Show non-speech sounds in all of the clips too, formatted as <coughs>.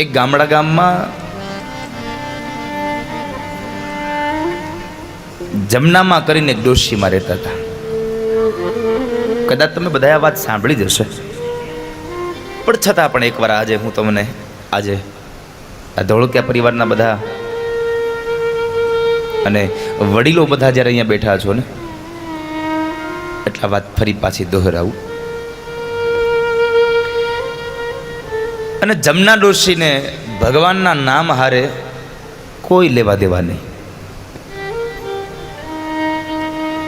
એક ગામડા ગામમાં જમનામાં કરીને એક ડોશીમાં રહેતા હતા. કદાચ તમે બધા આ વાત સાંભળી જ પણ છતાં પણ એકવાર આજે હું તમને આજે આ ધોળકિયા પરિવારના બધા અને વડીલો બધા જ્યારે અહીંયા બેઠા છો ને, એટલા વાત ફરી પાછી દોહરાવું. અને જમના ડોશીને ભગવાનના નામ હારે કોઈ લેવા દેવા નહીં.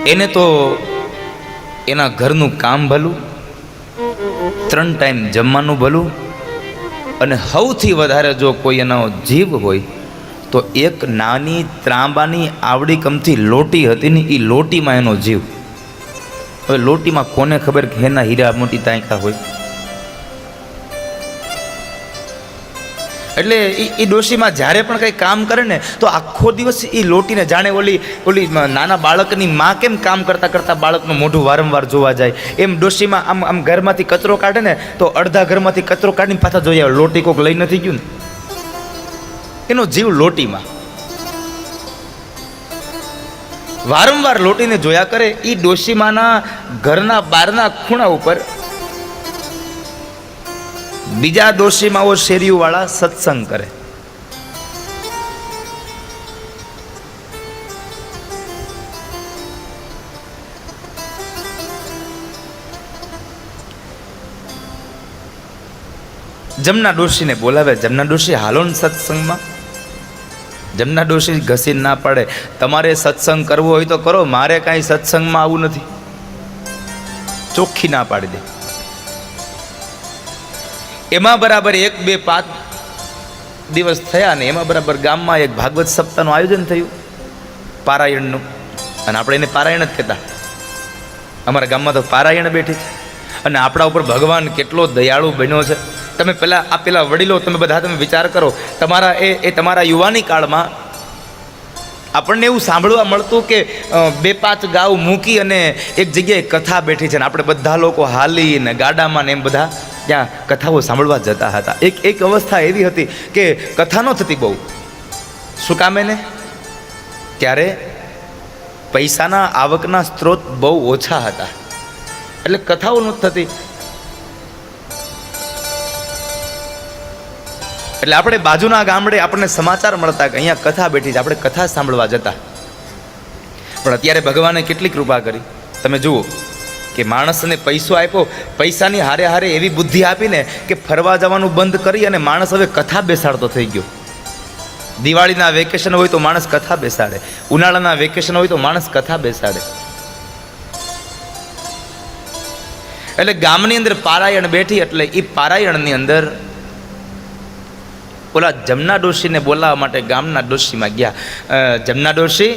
એને તો એના ઘરનું કામ ભલું, ત્રણ ટાઈમ જમવાનું ભલું, અને સૌથી વધારે જો કોઈ એનો જીવ હોય, તો એક નાની ત્રાંબાની આવડી કમથી લોટી હતી ને એ લોટીમાં એનો જીવ. હવે લોટીમાં કોને ખબર કે એના હીરા મોટી તાંકા હોય? એટલે એ એ ડોશીમાં જ્યારે પણ કંઈ કામ કરે ને, તો આખો દિવસ એ લોટીને જાણે ઓલી ઓલી નાના બાળકની માં કેમ કામ કરતાં કરતાં બાળકનું મોઢું વારંવાર જોવા જાય? એમ ડોશીમાં આમ આમ ઘરમાંથી કચરો કાઢે ને, તો અડધા ઘરમાંથી કચરો કાઢીને પાછા જોઈએ લોટી કોક લઈ નથી ગયું ને. એનો જીવ લોટીમાં. વારંવાર લોટીને જોયા કરે એ ડોશીમાના ઘરના બારના ખૂણા ઉપર બીજા ડોશીમાઓ શેરીઓવાળા સત્સંગ કરે. જમના ડોશીને બોલાવે, જમના ડોશી હાલો ને સત્સંગમાં. જમના ડોશી ઘસીને ના પડે, તમારે સત્સંગ કરવો હોય તો કરો, મારે કાંઈ સત્સંગમાં આવું નથી. ચોખ્ખી ના પાડી દે. એમાં બરાબર એક, બે, પાંચ દિવસ થયા ને એમાં બરાબર ગામમાં એક ભાગવત સપ્તાહનું આયોજન થયું, પારાયણનું. અને આપણે એને પારાયણ જ કહેતા. અમારા ગામમાં તો પારાયણ બેઠી છે. અને આપણા ઉપર ભગવાન કેટલો દયાળુ બન્યો છે. તમે પહેલાં આ પેલા વડીલો, તમે બધા તમે વિચાર કરો, તમારા એ એ તમારા યુવાની કાળમાં આપણને એવું સાંભળવા મળતું કે બે, પાંચ ગાઉ મૂકી અને એક જગ્યાએ કથા બેઠી છે. ને આપણે બધા લોકો હાલીને ગાડામાં ને એમ બધા ત્યાં કથાઓ સાંભળવા જતા હતા. એક એક અવસ્થા એવી હતી કે કથા ન થતી બહુ. શું કામે ને ત્યારે પૈસાના આવકના સ્ત્રોત બહુ ઓછા હતા. એટલે કથાઓ ન થતી. એટલે આપણે બાજુના ગામડે આપણને સમાચાર મળતા કે અહીંયા કથા બેઠી છે, આપણે કથા સાંભળવા જતા. પણ અત્યારે ભગવાને કેટલી કૃપા કરી. તમે જુઓ. કે માણસને પૈસો આપ્યો, પૈસાની હારે હારે એવી બુદ્ધિ આપીને કે ફરવા જવાનું બંધ કરી અને માણસ હવે કથા બેસાડતો થઈ ગયો. દિવાળીના વેકેશન હોય તો માણસ કથા બેસાડે, ઉનાળાના વેકેશન હોય તો માણસ કથા બેસાડે. એટલે ગામની અંદર પારાયણ બેઠી, એટલે એ પારાયણની અંદર ઓલા જમના ડોશીને બોલાવવા માટે ગામના ડોશીમાં ગયા. જમના ડોશી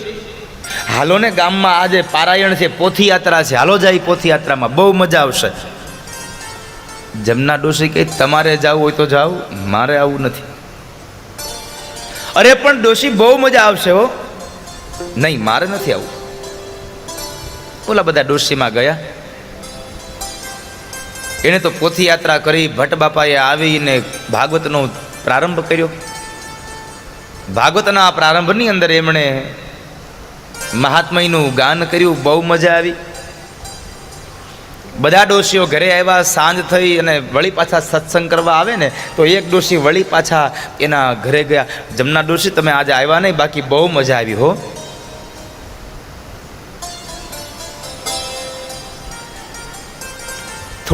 હાલો ને ગામમાં આજે પારાયણ છે પોથી યાત્રા છે. હાલો જાય પોથી યાત્રામાં બહુ મજા આવશે. જમના ડોશી કહે તમારે જવું હોય તો જાઓ, મારે આવું નથી. અરે પણ ડોશી, બહુ મજા આવશે હો. નહીં, મારે નથી આવું. ઓલા બધા ડોશીમાં ગયા. એણે તો પોથી યાત્રા કરી ભટ્ટ બાપાએ આવીને ભાગવતનો પ્રારંભ કર્યો. ભાગવતના પ્રારંભની અંદર એમણે મહાત્મયનું ગાન કર્યું, બહુ મજા આવી. બધા ડોશીઓ ઘરે આવ્યા, સાંજ થઈ અને વળી પાછા સત્સંગ કરવા આવે ને, તો એક ડોશી વળી પાછા એના ઘરે ગયા. જમના ડોશી, તમે આજે આવ્યા નહીં, બાકી બહુ મજા આવી હો.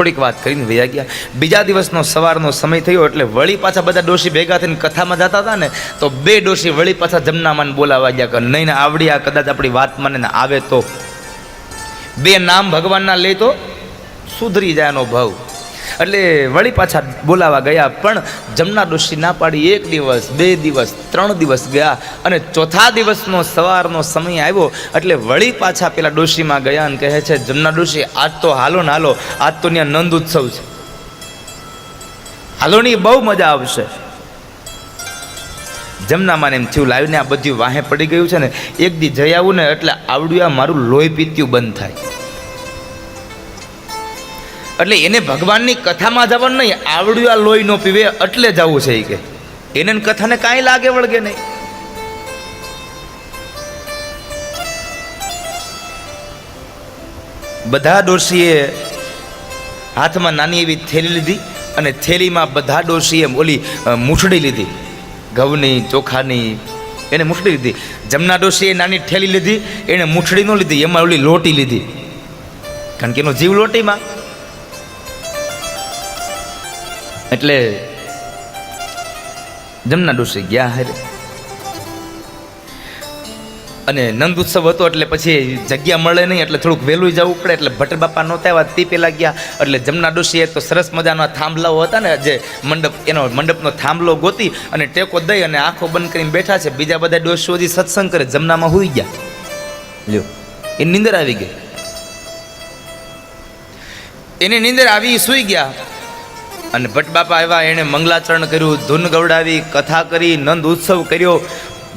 થોડીક વાત કરીને વૈયા ગયા. બીજા દિવસનો સવારનો સમય થયો એટલે વળી પાછા બધા ડોશી ભેગા થઈને કથામાં જતા હતા ને, તો બે ડોશી વળી પાછા જમનામાં બોલાવા ગયા કે નહીં ને આવડી આ કદાચ આપણી વાત મને આવે તો. બે નામ ભગવાનના લે તો સુધરી જાય એનો ભાવ. એટલે વળી પાછા બોલાવા ગયા, પણ જમના ડોશી ના પાડી એક દિવસ, બે દિવસ, ત્રણ દિવસ ગયા અને ચોથા દિવસનો સવારનો સમય આવ્યો. એટલે વળી પાછા પેલા ડોશીમાં ગયા અને કહે છે, જમના ડોશી, આજ તો હાલો ને હાલો, આજ તો ત્યાં નંદ ઉત્સવ છે. હાલોની બહુ મજા આવશે. જમનામાં એમ થયું, લાવીને આ બધી વાહે પડી ગયું છે ને, એક દી જઈ આવું ને એટલે આવડ્યું મારું લોહી પીત્યું બંધ થાય. એટલે એને ભગવાનની કથામાં જવાનું નહીં, આવડ્યું આ લોહી નો પીવે એટલે જવું છે કે. એને કથાને કાંઈ લાગે વળગે નહીં. બધા ડોશીએ હાથમાં નાની એવી થેલી લીધી અને થેલીમાં બધા ડોશીએ ઓલી મૂછડી લીધી. ઘઉંની, ચોખાની, એને મૂછડી લીધી. જમના ડોશીએ નાની થેલી લીધી, એને મૂછડી ન લીધી, એમાં ઓલી લોટી લીધી. કારણ કે એનો જીવ લોટીમાં. એટલે જમના ડોશી ગયા હારે અને નંદ ઉત્સવ હતો એટલે પછી જગ્યા મળે નહીં, એટલે થોડુંક વહેલું જવું પડે, એટલે ભટ્ટ બાપા નહોતા આવ્યા, તે પહેલાં ગયા. એટલે જમના ડોશી એક તો સરસ મજાના થાંભલાઓ હતા ને, જે મંડપ, એનો મંડપનો થાંભલો ગોતી અને ટેકો દઈ અને આંખો બંધ કરીને બેઠા છે. બીજા બધા ડોશીઓ હજી સત્સંગ કરે, જમનામાં હોઈ ગયા. લ્યો, એ નીંદર આવી ગઈ. એની નીંદર આવી સૂઈ ગયા. અને ભટ્ટ બાપા આવ્યા, એણે મંગલાચરણ કર્યું, ધૂન ગવડાવી, કથા કરી, નંદ ઉત્સવ કર્યો.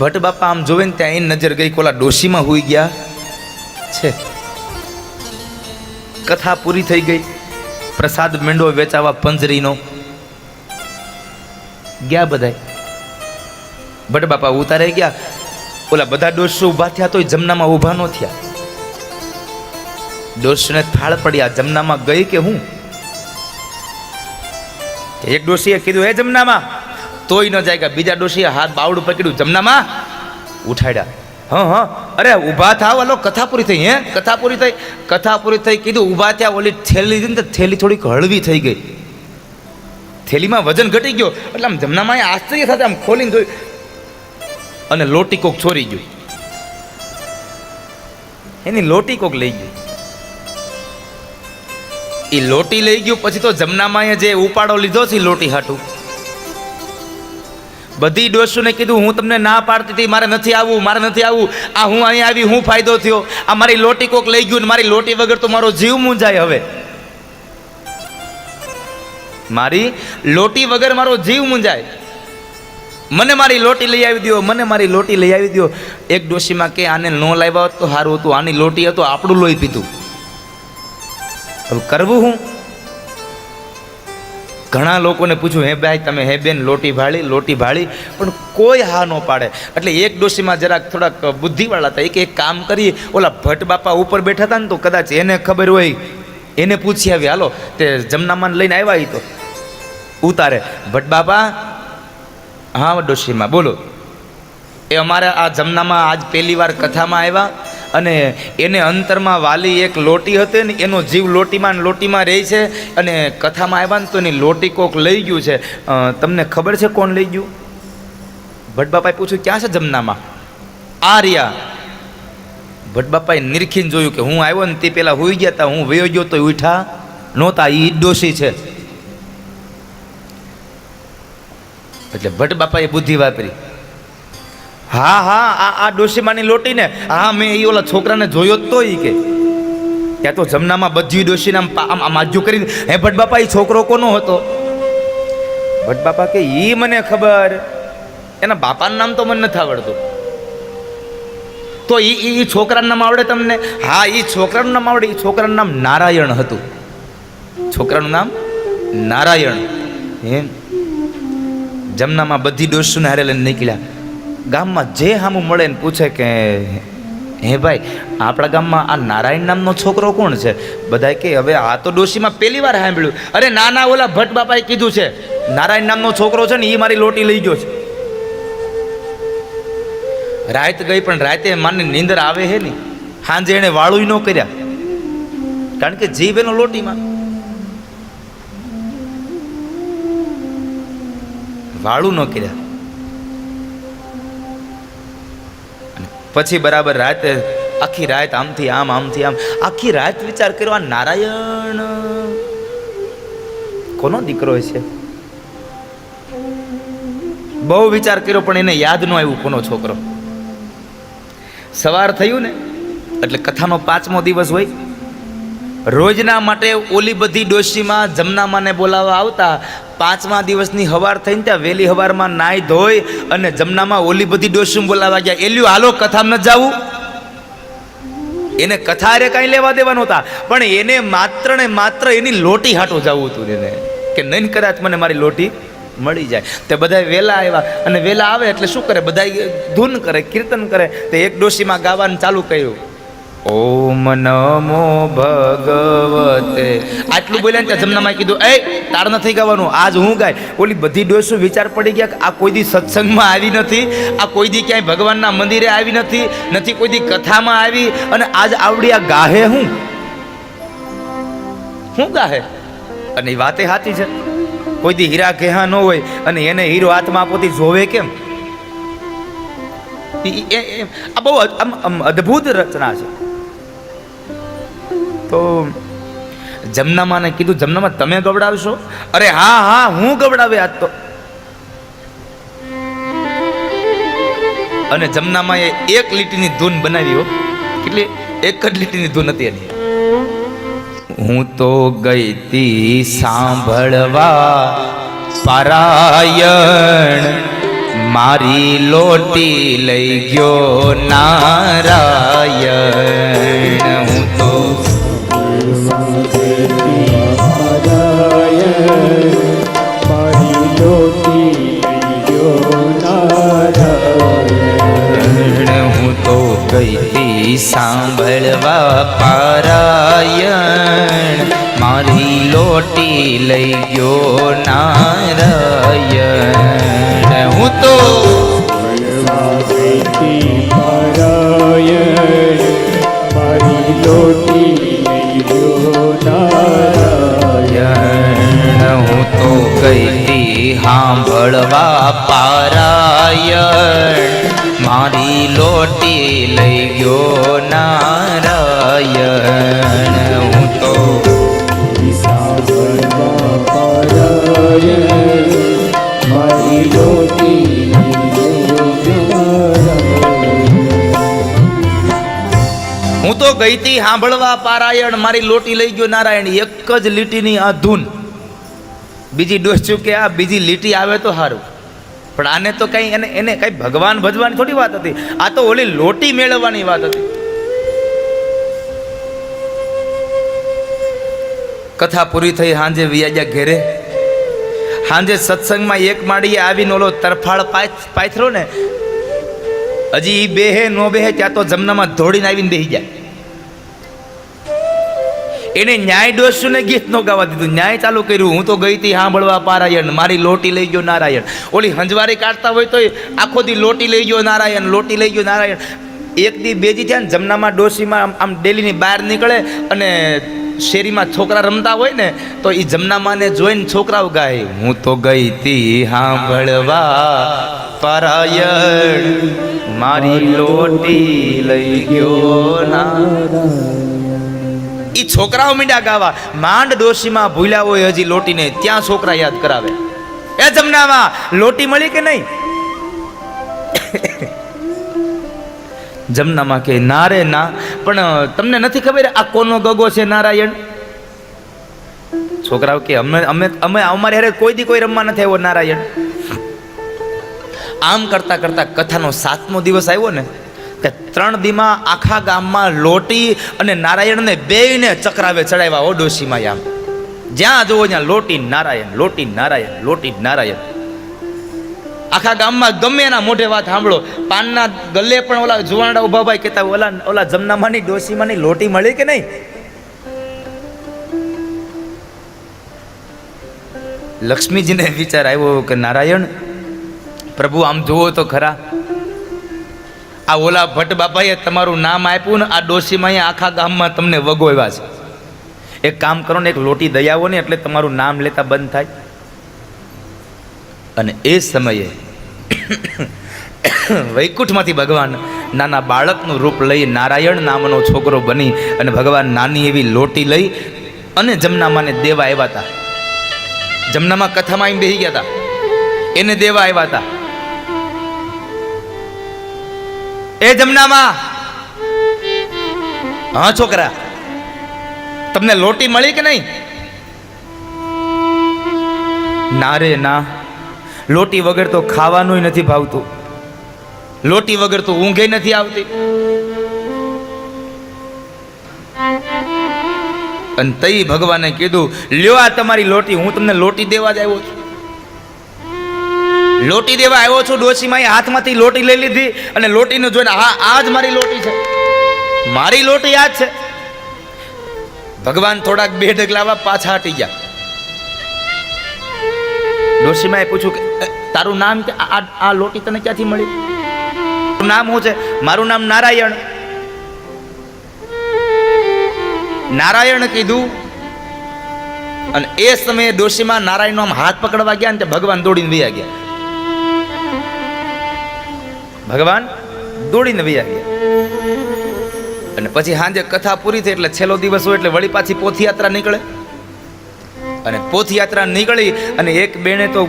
ભટ્ટ બાપા આમ જોવે ને ત્યાં એની નજર ગઈ, કોલા ડોશીમાં હોઈ ગયા. છે. કથા પૂરી થઈ ગઈ. પ્રસાદ મેંડો વેચાવા પંજરીનો. ગયા બધાય. ભટ્ટ બાપા ઉતારે ગયા. ઓલા બધા ડોસો ઊભા થયા, તોય જમનામાં ઊભા ન થયા. ડોશને થાળ પડ્યા, જમનામાં ગઈ કે હું? એક ડોશીએ કીધું, હે જમનામાં? તોય ન જાય કે બીજા ડોશીએ હાથ બાવડું પકડ્યું, જમનામાં? ઉઠાડ્યા. હા હા. અરે, ઊભા થાવ, હલો, કથા પૂરી થઈ, હે? કથા પૂરી થઈ, કથા પૂરી થઈ. કીધું, ઊભા થયા, ઓલી થેલી ને તો થેલી થોડીક હળવી થઈ ગઈ. થેલીમાં વજન ઘટી ગયો. એટલે આમ જમનામાં આશ્ચર્ય સાથે આમ ખોલીને જોયું. અને લોટી કોક છોરી ગયું. એની લોટી કોક લઈ ગયું. એ લોટી લઈ ગયું, પછી તો જમનામાં જે ઉપાડો લીધો છે લોટી હાટું. બધી ડોસુને કીધું, હું તમને ના પાડતી હતી, મારે નથી આવવું, મારે નથી આવવું. આ હું અહીંયા આવી, હું ફાયદો થયો. આ મારી લોટી કોક લઈ ગયું મારી લોટી વગર તો મારો જીવ મૂંઝાય હવે. મારી લોટી વગર મારો જીવ મૂંઝાય. મને મારી લોટી લઈ આવી દો મને મારી લોટી લઈ આવી દો એક ડોશીમાં કે, આને ન લાવ્યા તો સારું હતું. આની લોટી હતું, આપણું લોહી પીતું હવે કરવું હું? ઘણા લોકોને પૂછ્યું હે ભાઈ, તમે હે બેન, લોટી ભાળી લોટી ભાળી. પણ કોઈ હા ન પાડે. એટલે એક ડોશીમાં જરાક થોડાક બુદ્ધિવાળા હતા. એક એક કામ કરીએ. ઓલા ભટ્ટ બાપા ઉપર બેઠા હતા ને તો કદાચ એને ખબર હોય. એને પૂછી આવી, હાલો, તે જમનામાન લઈને આવ્યા એ તો. ઉતારે. ભટ્ટ બાપા, હા ડોશીમાં, બોલો. એ અમારા આ જમનામાં આજ પહેલી વાર કથામાં આવ્યા. અને એને અંતરમાં વાલી એક લોટી હતી ને એનો જીવ લોટીમાં લોટીમાં રહે છે અને કથામાં આવ્યા ને તો એની લોટી કોક લઈ ગયું છે. તમને ખબર છે કોણ લઈ ગયું? ભટબાપાએ પૂછ્યું, ક્યાં છે જમનામાં? આ રહ્યા. ભટ્ટ બાપાએ નિરખીને જોયું કે હું આવ્યો ને તે પહેલાં હોઈ ગયા હતા હું વયો ગયો તો ઉઠા નહોતા. એ ડોશી છે. એટલે ભટ્ટ બાપાએ બુદ્ધિ વાપરી. હા હા, આ આ ડોશીમાની લોટીને. હા, મેં એ ઓલા છોકરાને જોયો જ તો ઈ કે ત્યાં તો જમનામાં બધી ડોશીને આમ આમ આજુ કરીને. હે ભટ બાપા એ છોકરો કોનો હતો? ભટ બાપા કે એ મને ખબર. એના બાપાનું નામ તો મને નથી આવડતું. તો એ એ છોકરાનું નામ આવડે તમને? હા એ છોકરાનું નામ આવડે. એ છોકરાનું નામ નારાયણ હતું. છોકરાનું નામ નારાયણ. એમ. જમનામાં બધી ડોસુને હારે લઈને નીકળ્યા. ગામમાં જે સામું મળે ને પૂછે કે, હે ભાઈ, આપણા ગામમાં આ નારાયણ નામનો છોકરો કોણ છે? બધાય કે, હવે આ તો ડોશીમાં પહેલી વાર સાંભળ્યું. અરે, ના ના, ઓલા ભટ્ટ બાપાએ કીધું છે, નારાયણ નામનો છોકરો છે ને એ મારી લોટી લઈ ગયો છે. રાત ગઈ પણ રાતે માને નીંદર આવે હે ને. સાંજે એને વાળું ન કર્યા. કારણ કે જીભ એનો લોટીમાં. વાળું ન કર્યા. પછી બરાબર રાતે, આખી રાત આમથી આમ આમથી આમ, આખી રાત વિચાર કર્યો આ નારાયણ. કોનો દીકરો છે? બહુ વિચાર કર્યો, પણ એને યાદ ન આવ્યું કોનો છોકરો. સવાર થયું ને, એટલે કથાનો પાંચમો દિવસ હોય રોજના માટે ઓલી બધી ડોશીમાં જમનામાને બોલાવવા આવતા પાંચમા દિવસની હવાર થઈને ત્યાં વહેલી હવારમાં નાહી ધોઈ અને જમનામાં ઓલી બધી ડોશીમાં બોલાવવા ગયા. એલ્યું, હાલો, કથામાં ન જાવું એને કથા રે કાંઈ લેવા દેવા નહોતા પણ એને માત્ર ને માત્ર એની લોટી હાટો જવું હતું એને. કે નહીં કદાચ મને મારી લોટી મળી જાય. તે બધા વેલા આવ્યા અને વેલા આવે એટલે શું કરે? બધા ધૂન કરે, કીર્તન કરે. તે એક ડોશીમાં ગાવાનું ચાલુ કર્યું. ઓમ નમો ભગવતે. આટલું બોલ્યા ને ત્યાં જમનામાં કીધું, એ, તાર નથી ગાવાનું, આજ હું ગાય. ઓલી બધી ડોસો વિચાર પડી ગયા આ કોઈ દી સત્સંગમાં આવી નથી, આ કોઈ દી ક્યાંય ભગવાનના મંદિરે આવી નથી નથી કોઈ દી કથામાં આવી, અને આજ આવડી આ ગાહે હું? શું ગાહે? અને એ વાતે સાચી છે. કોઈ દી હીરા કેહા ન હોય, અને એને હીરો હાથમાં પોતી જોવે કેમ? આ બહુ અદ્ભુત રચના છે. તો જમનામાને કીધું, જમનામાં તમે ગવડાવશો? અરે હા હા, હું ગવડાવે આજ તો. અને જમનામાં એ એક લીટીની ધૂન બનાવી હો. કેટલી? એક જ લીટીની ધૂન હતી એની. હું તો ગઈ તી સાંભળવા પારાયણ. મારી લોટી લઈ ગયો નારાયણ. સાંભળવા પારાયણ. મારી લોટી લઈ ગયો નારાયણ. હું તો મળવા મારી લોટી લીયો નારાયણ હું તો ગઈ સાંભળવા પારાયણ. મારી લોટી લઈ ગયો નારાયણ. હું તો હું તો ગઈ તી સાંભળવા પારાયણ મારી લોટી લઈ ગયો નારાયણ. એક જ લીટીની આ ધૂન. બીજી ડોસ કે આ બીજી લીટી આવે તો સારું. પણ આને તો કઈ એને એને કઈ ભગવાન ભજવાની થોડી વાત હતી. આ તો ઓલી લોટી મેળવવાની વાત હતી. કથા પૂરી થઈ સાંજે વિયાજા ઘેરે. સાંજે સત્સંગમાં એક માળીએ આવીને ઓલો તરફાળ પાથ પાથરો ને હજી બે બેહે, નો બેહે, ત્યાં તો જમનામાં ધોડીને આવીને બેહી જાય એને ન્યાય ડોસુને ગીત નો ગાવા દીધું. ન્યાય ચાલુ કર્યું. હું તો ગઈ હતી સાંભળવા પારાયણ. મારી લોટી લઈ ગયો નારાયણ. ઓલી હંજવારી કાઢતા હોય તોય આખો દી લોટી લઈ ગયો નારાયણ, લોટી લઈ ગયો નારાયણ. એક દી બેજી થયા ને જમનામાં, ડોસીમાં આમ ડેલીની બહાર નીકળે અને શેરીમાં છોકરા રમતા હોય ને, તો એ જમનામાને જોઈને છોકરાઓ ગાય, હું તો ગઈ તી સાંભળવા પારાયણ. મારી લોટી લઈ ગયો ના ઈ છોકરાઓ મીંડા ગાવા, માંડ ડોશીમાં ભૂલ્યા હોય હજી લોટીને, ત્યાં છોકરા યાદ કરાવે. એ જમનામાં લોટી મળી કે નહીં? <coughs> જમનામાં કે, ના રે, ના. પણ તમને નથી ખબર આ કોનો ગગો છે નારાયણ? છોકરાઓ કે, અમે અમે અમે, અમારે હારે કોઈ દી કોઈ રમવા નથી આવ્યો, નારાયણ. આમ કરતા કરતા કથાનો સાતમો દિવસ આવ્યો ને તે ત્રણ દીમાં આખા ગામમાં લોટી અને નારાયણને બેયને ચક્રાવે ચડાવ્યા, ઓ ડોશીમાં આમ જ્યાં જુઓ ત્યાં લોટી નારાયણ લોટી નારાયણ લોટી નારાયણ. આખા ગામમાં ગમે એના મોઢે વાત સાંભળો. પાનના ગલ્લે પણ ઓલા જુવાનડા ઊભા ભાઈ કહેતા ઓલા ઓલા જમનામાંની ડોશીમાંની લોટી મળી કે નહીં? લક્ષ્મીજીને વિચાર આવ્યો કે, નારાયણ, પ્રભુ આમ જુઓ તો ખરા. આ ઓલા ભટ્ટ બાપાએ તમારું નામ આપ્યું ને આ ડોશીમાં અહીંયા આખા ગામમાં તમને વગોવ્યા છે. એક કામ કરો ને, એક લોટી દયાવો ને, એટલે તમારું નામ લેતા બંધ થાય. અને એ સમયે વૈકુંઠમાંથી ભગવાન નાના બાળકનું રૂપ લઈ નારાયણ નામનો છોકરો બની અને ભગવાન નાની એવી લોટી લઈ અને જમનામાને દેવા આવ્યા હતા. જમનામાં કથામાં આવીને બેસી ગયા હતા. એને દેવા આવ્યા હતા. એ જમનામાં. હા, છોકરા. તમને લોટી મળી કે નહીં? ના રે, ના. લોટી વગર તો ખાવાનું નથી ભાવતું. લોટી વગર તો ઊંઘે નથી આવતી. અને તઈ ભગવાને કીધું, લ્યો આ તમારી લોટી, હું તમને લોટી દેવા જ આવ્યો છું. લોટી દેવા આવ્યો છું ડોશીમાં હાથમાંથી લોટી લઈ લીધી અને લોટીને જોઈને, હા, આ જ મારી લોટી છે. મારી લોટી આ જ છે. ભગવાન થોડાક બે ડગલાવા પાછા હટી ગયા. ડોશીમાએ પૂછ્યું કે તારું નામ કે, આ લોટી તને ક્યાંથી મળી? તારું નામ શું છે? મારું નામ નારાયણ. નારાયણ કીધું અને એ સમયે ડોશીમાં નારાયણનો આમ હાથ પકડવા ગયા ને ભગવાન દોડીને વૈયા ગયા. ભગવાન, દોડીને વૈયા ગયા અને પછી સાંજે કથા પૂરી થઈ એટલે છેલ્લો દિવસ હોય એટલે વળી પાછી પોથયાત્રા નીકળે. અને પોથયાત્રા નીકળી અને એક બેને તો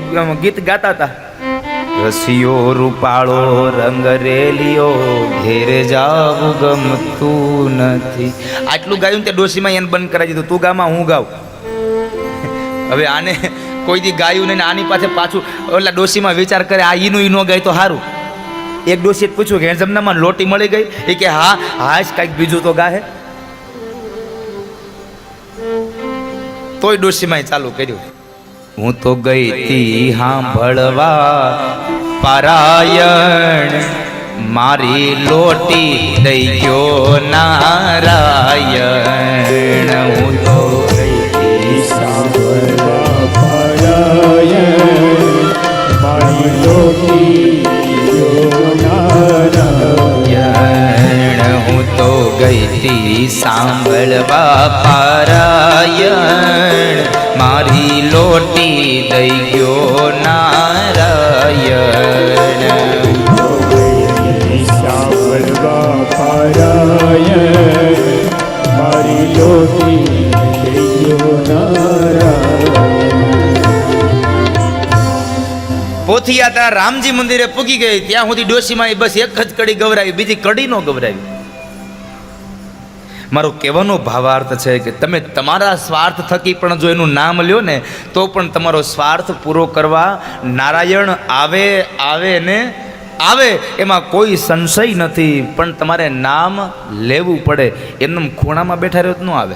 ગીત ગાતા હતા. રસિયો રૂપાળો, રંગ રેલિયો ઘેરે જાવું ગમતું નથી. આટલું ગાયું તે ડોશીમાં એને બંધ કરાવી દીધું. તું ગામાં હું ગાઉં. હવે આને કોઈ દી ગાયું નહીં આની પાસે પાછું, ઓલા ડોશીમાં વિચાર કરે, આ ઈનું ઈ ન ગાય તો સારું એક ડોશીએ પૂછ્યું કે જમનામાં લોટી મળી ગઈ? એ કે, હા હા, જ કાંઈક બીજું તો ગાહે. તોય ડોશીમાં ચાલુ કર્યું. હું તો ગઈ તી સાંભળવા પારાયણ. મારી લોટી દઈ ગયો નારાયણ. હું તી તો ગઈ તી સાંભળવા પારાયણ. મારી લોટી દઈ ગયો નારાયણ. સાંભળવા પરાયણ મારી લોટી પોથીયાત્રા રામજી મંદિરે પૂગી ગઈ. ત્યાં સુધી ડોશીમાં એ બસ એક જ કડી ગવરાવી, બીજી કડી નો ગવરાવી. મારો કહેવાનો ભાવાર્થ છે કે તમે તમારા સ્વાર્થ થકી પણ જો એનું નામ લ્યો ને, તો પણ તમારો સ્વાર્થ પૂરો કરવા નારાયણ આવે આવે ને આવે. એમાં કોઈ સંશય નથી, પણ તમારે નામ લેવું પડે. એમનેમ ખૂણામાં બેઠા રહ્યો ન આવે.